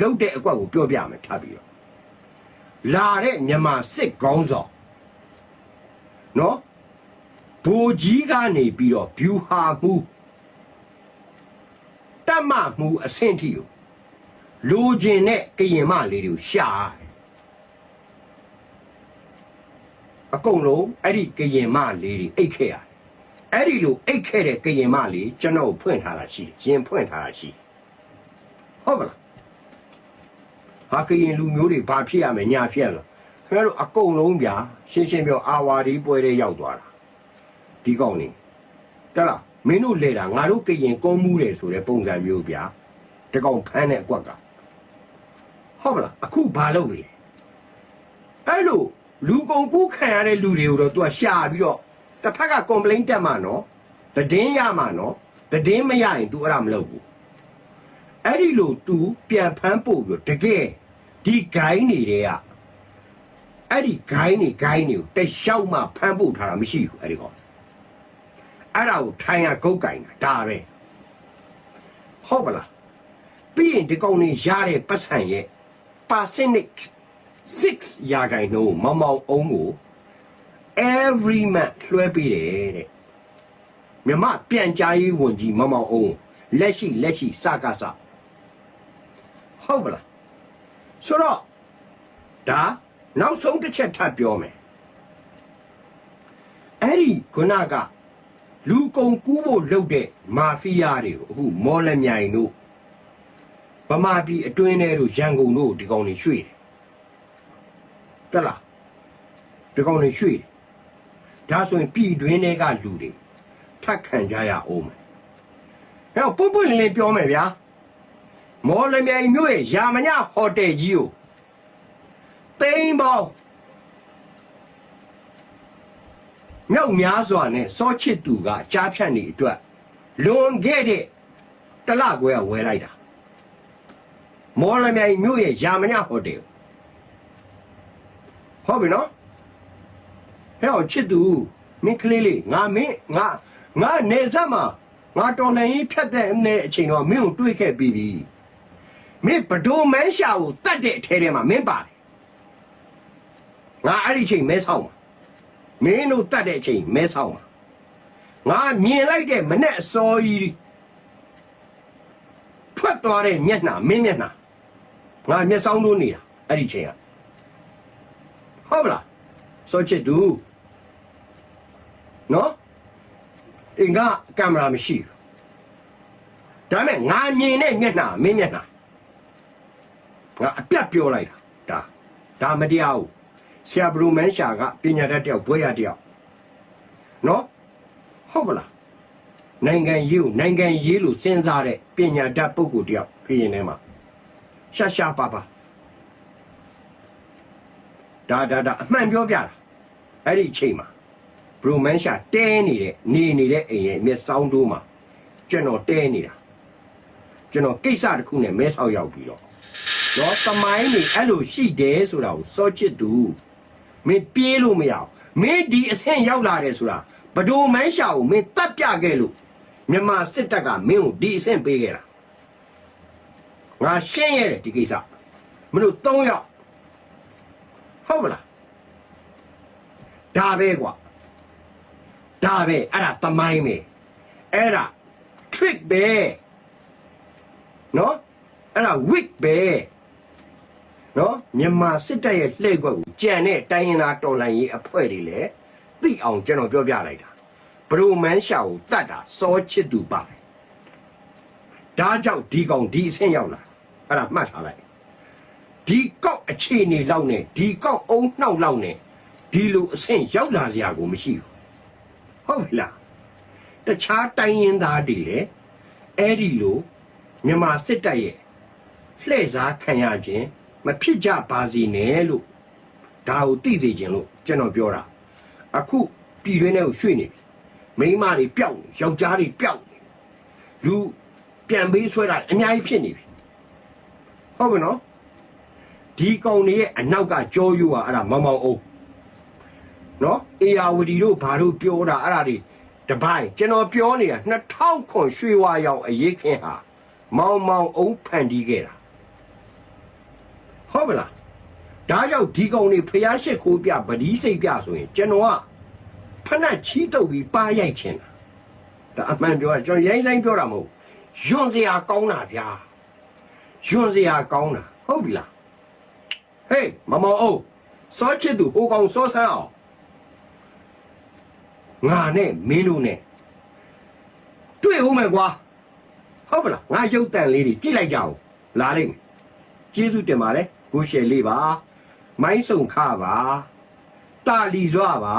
လုတ်တဲ့အကွက်ကိုပြောပြမယ်ထပ်ပြီးတော့လာတဲ့မြန်မာစစ်ကောင်းဆောင်နော်ဘူကြီးကနေပြီးတော့ဗျူဟာမှုတတ်မှမှုအဆင့်ထိကိုလိုချင်တဲ့ကရင်မလေးတွေကိုရှာတယ်အကုန်လုံးအဲ့ဒီကရင်မလေးတွေအိတ်ခဲ့ရတယ်အဲ့ဒီလိုအိတ်ခဲ့တဲ့ကရင်မလေးကျွန်တော်ဖွင့်ထားတာရှိတယ်ရင်ဖွင့်ထားတာရှိတယ်ဟုတ်ပါလား ဟာကရင်လူမျိုးတွေဘာဖြစ်ရမလဲညာဖြစ်ရမလားခင်ဗျားတို့အကုန်လုံးဗျာရှင်းရှင်းပြောအာဝါဒီပွဲတွေရောက်သွားတာဒီကောင်နေတက်လားမင်းတို့လေတာငါတို့ကရင်ကုန်းမှုတယ်ဆိုတဲ့ပုံစံမျိုးဗျာတကောင်ဖမ်းတဲ့အကွက်ကဟုတ်ပါလားအခုဘာလုပ်လဲအဲ့လိုလူကုန်ကူးခံရတဲ့လူတွေကိုတော့ तू ကရှာပြီးတော့တစ်ဖက်က complaint တက်မှာနော်တည်င်းရမှာနော်တည်င်းမရရင် तू အဲ့ဒါမလုပ်ဘူး အဲ့ဒီလို तू ပြန်ဖမ်းပို့ပြီးတော့တကယ် ဒီဂိုင်းတွေကအဲ့ဒီဂိုင်းတွေဂိုင်းတွေကိုတလျှောက်မှဖမ်းပို့ထားတာမရှိဘူးအဲ့ဒီကောင်အဲ့ဒါကိုထိုင်ရဂုတ်ကင်တာဒါပဲဟုတ်ပါလားပြီးရင်ဒီကောင်တွေရတဲ့ပတ်စံရဲ့ percentage 6ရာခိုင်နှုန်းမောင်မောင်အုံးကို every month လွှဲပေးတယ်တဲ့မြမပြန်ကြားရေးဝန်ကြီးမောင်မောင်အုံးလက်ရှိလက်ရှိစကားစဟုတ်ပါလား ဆိုတော့ဒါနောက်ဆုံးတစ်ချက်ထပ်ပြောမယ်အဲ့ဒီခုနကလူကုန်ကူးဖို့လုပ်တဲ့မာဖီးယားတွေကိုအခုမော်လမြိုင်တို့ဗမာပြည်အတွင်းထဲတို့ရန်ကုန်တို့ဒီကောင်တွေရွှေ့တယ်တက်လားဒီကောင်တွေရွှေ့တယ်ဒါဆိုရင်ပြည်တွင်းထဲကလူတွေထပ်ခံကြရအောင်မယ်ဟဲ့ပုတ်ပုတ်လင်းလင်းပြောမယ်ဗျာ မော်လမြိုင်မြို့ရဲ့ရာမညဟိုတယ်ကြီးကိုသိန်းပေါင်းမြောက်များစွာနဲ့စောချစ်သူကကြားဖြတ်နေအတွက်လွန်ခဲ့တဲ့တလခွဲကဝယ်လိုက်တာမော်လမြိုင်မြို့ရဲ့ရာမညဟိုတယ်ဟုတ်ပြီနော်ဟဲ့အောင်ချစ်သူမင်းကလေးလေးငါမင်းငါငါနေဆက်မှာငါတော်နိုင်ဖြတ်တဲ့အနဲ့အချိန်တော့မင်းကိုတွေးခဲ့ပြီးပြီ မင်းဘဒိုမန်းရှာကိုတတ်တဲ့အထဲထဲမှာမင်းပါတယ်ငါအဲ့ဒီချိန်မဲဆောက်မှာမင်းတို့တတ်တဲ့အချိန်မဲဆောက်မှာငါမြင်လိုက်တဲ့မနဲ့အစောကြီးထွက်သွားတဲ့မျက်နှာမင်းမျက်နှာငါမျက်စောင်းလို့နေတာအဲ့ဒီချိန်ကဟုတ်ပလားစောချစ်သူနော်အင်္ဂါကင်မရာမရှိဘူးဒါမဲ့ငါမြင်တဲ့မျက်နှာမင်းမျက်နှာ ငါအပြတ်ပြောလိုက်တာဒါဒါမတရားဘူးဆရာဘရူမန်ရှာကပညာတတ်တယောက်ဘွဲရတယောက်နော်ဟုတ်ပလားနိုင်ငံရေးကိုနိုင်ငံရေးလို့စဉ်းစားတဲ့ပညာတတ်ပုဂ္ဂိုလ်တယောက်ခရင်ထဲမှာရှာရှာပါပါဒါဒါဒါအမှန်ပြောပြတာအဲ့ဒီအချိန်မှာဘရူမန်ရှာတဲနေတဲ့နေနေတဲ့အိမ်ရဲ့မျက်စောင်းတိုးမှာကျွန်တော်တဲနေတာကျွန်တော်ကိစ္စတစ်ခုနဲ့မဲဆောက်ရောက်ပြီးတော့ တော့တမိုင်းနေအဲ့လိုရှိတယ်ဆိုတာကိုစောချစ်သူမင်းပြေးလို့မရအောင်မင်းဒီအဆင့်ရောက်လာတယ်ဆိုတာဘဒိုမန်းရှာကိုမင်းတတ်ပြခဲ့လို့မြန်မာစစ်တပ်ကမင်းကိုဒီအဆင့်ပေးခဲ့တာငါရှင်းရတယ်ဒီကိစ္စမင်းတို့၃ယောက်ဟုတ်မလားဒါပဲကွာဒါပဲအဲ့ဒါတမိုင်းပဲအဲ့ဒါ trick ပဲနော် အဲ့ဒါ wig ပဲနော်မြန်မာစစ်တပ်ရဲ့လှည့်ကွက်ကိုကြံတဲ့တိုင်းရင်းသားတော်လှန်ရေးအဖွဲ့တွေလည်းသိအောင်ကျွန်တော်ပြောပြလိုက်တာဘရိုမန်ရှာကိုတတ်တာစောချစ်သူပါတယ်ဒါကြောင့်ဒီကောင်ဒီအဆင့်ရောက်လာအဲ့ဒါမှတ်ထားလိုက်ဒီကောက်အခြေအနေလောက်နဲ့ဒီကောက်အုံနှောက်လောက်နဲ့ဒီလိုအဆင့်ရောက်လာစရာကိုမရှိဘူးဟုတ်ပြီလားတခြားတိုင်းရင်းသားတွေလည်းအဲ့ဒီလိုမြန်မာစစ်တပ်ရဲ့ လှည့်စားခံရခြင်းမဖြစ်ကြပါစေနဲ့လို့ဒါကိုသိစေခြင်းလို့ကျွန်တော်ပြောတာအခုပြည်တွင်းထဲကိုရွှေ့နေပြီမိန်းမတွေပျောက်နေယောက်ျားတွေပျောက်နေလူပြန်ပေးဆွဲတာအများကြီးဖြစ်နေပြီဟုတ်ကဲ့နော်ဒီကောင်တွေရဲ့အနောက်ကကြောယူတာအဲ့ဒါမောင်မောင်အောင်နော်အေယာဝတီတို့ဘာတို့ပြောတာအဲ့ဒါတွေတပိုင်းကျွန်တော်ပြောနေတာ2000ခွန်ရွှေဝါရောင်အရေးခင်းဟာမောင်မောင်အုံးဖန်တီးခဲ့တာ ဟုတ်ပလားဒါကြောင့်ဒီကောင်တွေဖျားရှိခိုးပြဗတိစိတ်ပြဆိုရင်ကျွန်တော်ကဖဏချီးတုပ်ပြီးပါရိုက်ချင်တာဒါအမှန်ပြောတာကျွန်တော်ရိုင်းဆိုင်ပြောတာမဟုတ်ယွန်စရာကောင်းတာဗျာယွန်စရာကောင်းတာဟုတ်ပြီလားဟေးမမောင်အောင်စောချစ်သူဟိုကောင်စောဆန်းအောင်ငါနဲ့မင်းတို့နဲ့တွေ့ဦးမယ်ကွာဟုတ်ပလားငါရုပ်တန်လေးတွေကြည့်လိုက်ကြအောင်လာလိမ့်မယ်ကျေးဇူးတင်ပါတယ် ကိုရှယ်လေးပါ မိုင်းဆုံခပါတာလီစွာပါ